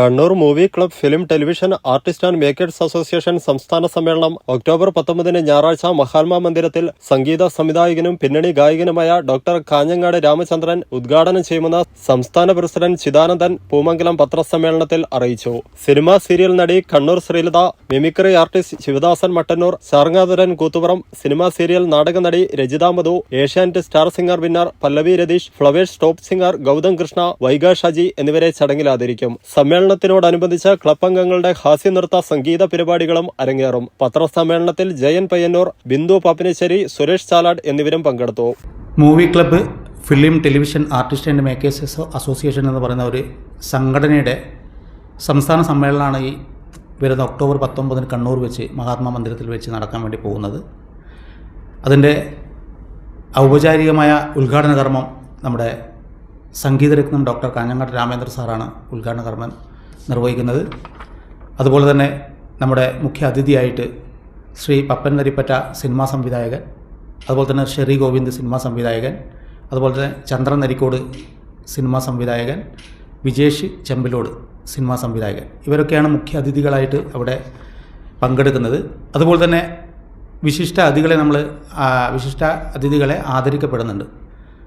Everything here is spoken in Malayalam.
Kannur movie club film television artist and makers association സംസ്ഥാന സമ്മേളനം ഒക്ടോബർ പത്തൊമ്പതിന് ഞായറാഴ്ച മഹാത്മാ മന്ദിരത്തിൽ സംഗീത സംവിധായകനും പിന്നണി ഗായകനുമായ ഡോക്ടർ കാഞ്ഞങ്ങാട് രാമചന്ദ്രൻ ഉദ്ഘാടനം ചെയ്യുമെന്ന് സംസ്ഥാന പ്രസിഡന്റ് ചിദാനന്ദൻ പൂമംഗലം പത്രസമ്മേളനത്തിൽ അറിയിച്ചു. സിനിമാ സീരിയൽ നടി Kannur Sreelatha mimicry artist Sivadasan Mattannur Sarngathuran Koothuparamba cinema serial നാടക നടി Rajitha Madhu Asianet star singer winner Pallavi Ratheesh Flowers top singer Gautham Krishna Vaiga Shaji എന്നിവരെ ചടങ്ങിൽ ആദരിക്കും. സമ്മേളനത്തിനോടനുബന്ധിച്ച് ക്ലബ് അംഗങ്ങളുടെ ഹാസ്യനൃത്ത സംഗീത പരിപാടികളും അരങ്ങേറും. പത്രസമ്മേളനത്തിൽ ജയൻ പയ്യന്നൂർ ബിന്ദു പാപ്പിനശ്ശേരി സുരേഷ് ചാലാഡ് എന്നിവരും പങ്കെടുത്തു. Movie club film television artist and makers association എന്ന് പറയുന്ന ഒരു സംഘടനയുടെ സംസ്ഥാന സമ്മേളനമാണ് ഈ വരുന്ന ഒക്ടോബർ പത്തൊമ്പതിന് കണ്ണൂർ വെച്ച് മഹാത്മാ മന്ദിരത്തിൽ വെച്ച് നടക്കാൻ വേണ്ടി പോകുന്നത്. അതിന്റെ ഔപചാരികമായ ഉദ്ഘാടന കർമ്മം നമ്മുടെ സംഗീതരത്നം ഡോക്ടർ കാഞ്ഞങ്ങാട് രാമേന്ദ്ര സാറാണ് ഉദ്ഘാടന കർമ്മം നിർവഹിക്കുന്നത്. അതുപോലെ തന്നെ നമ്മുടെ മുഖ്യ അതിഥിയായിട്ട് ശ്രീ പപ്പൻ നരിപ്പറ്റ സിനിമാ സംവിധായകൻ അതുപോലെ തന്നെ ഷെറി ഗോവിന്ദ് സിനിമാ സംവിധായകൻ അതുപോലെ തന്നെ ചന്ദ്രൻ നരിക്കോട് സിനിമാ സംവിധായകൻ വിജേഷ് ചെമ്പിലോട് സിനിമാ സംവിധായകൻ. ഇവരൊക്കെയാണ് മുഖ്യ അതിഥികളായിട്ട് അവിടെ പങ്കെടുക്കുന്നത്. അതുപോലെ തന്നെ വിശിഷ്ട അതിഥികളെ നമ്മൾ വിശിഷ്ട അതിഥികളെ ആദരിക്കപ്പെടുന്നുണ്ട്.